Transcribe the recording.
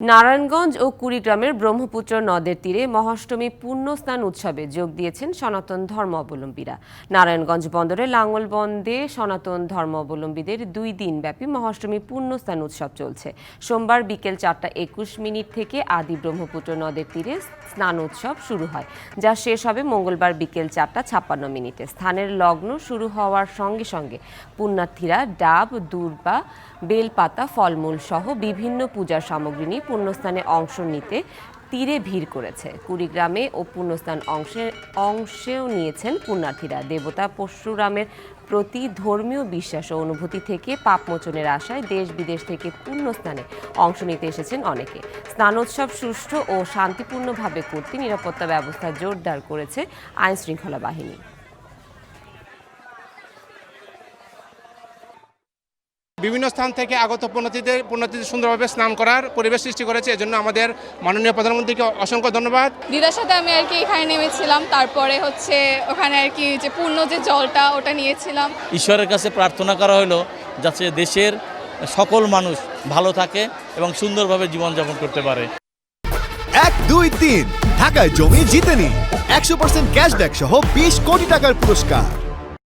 নারায়ণগঞ্জ ও কুড়িগ্রামের ব্রহ্মপুত্র নদের তীরে মহাষ্টমী পূর্ণ স্নান উৎসবে যোগ দিয়েছেন সনাতন ধর্মাবলম্বীরা। নারায়ণগঞ্জ বন্দরে লাঙ্গল বন্দে সনাতন ধর্মাবলম্বীদের দুই দিনব্যাপী মহাষ্টমী পূর্ণ স্নান উৎসব চলছে। সোমবার বিকেল চারটা একুশ মিনিট থেকে আদি ব্রহ্মপুত্র নদের তীরে স্নান উৎসব শুরু হয়, যা শেষ হবে মঙ্গলবার বিকেল চারটা ছাপ্পান্ন মিনিটে। স্থানের লগ্ন শুরু হওয়ার সঙ্গে সঙ্গে পুণ্যার্থীরা ডাব, দূর্বা, বেলপাতা, ফলমূল সহ বিভিন্ন পূজার সামগ্রী নিয়ে পুণ্যস্থানে অংশ নিতে তীরে ভিড় করেছে। কুড়িগ্রামে ও পুণ্যস্থান অংশে, অংশেও নিয়েছেন পুণ্যার্থীরা। দেবতা পরশুরামের প্রতি ধর্মীয় বিশ্বাস ও অনুভূতি থেকে পাপমোচনের আশায় দেশ বিদেশ থেকে পুণ্যস্থানে অংশ নিতে এসেছেন অনেকে। স্নানোৎসব সুষ্ঠু ও শান্তিপূর্ণভাবে করতে নিরাপত্তা ব্যবস্থা জোরদার করেছে আইনশৃঙ্খলা বাহিনী। বিভিন্ন স্থান থেকে আগত পুণ্যার্থীদের পুণ্যার্থীদের সুন্দরভাবে স্নান করার পরিবেশ সৃষ্টি করেছে। এজন্য আমাদের মাননীয় প্রধানমন্ত্রীকে অসংখ্য ধন্যবাদ। দিদার সাথে আমি আর কি এখানে নেমেছিলাম। তারপরে হচ্ছে ওখানে আর কি যে পূর্ণ যে জলটা ওটা নিয়েছিলাম। ঈশ্বরের কাছে প্রার্থনা করা হলো যাতে দেশের সকল মানুষ ভালো থাকে এবং সুন্দরভাবে জীবনযাপন করতে পারে। এক দুই তিন। ঢাকায় জমি জিতে নিন একশো পার্সেন্ট ক্যাশব্যাক সহ বিশ কোটি টাকার পুরস্কার।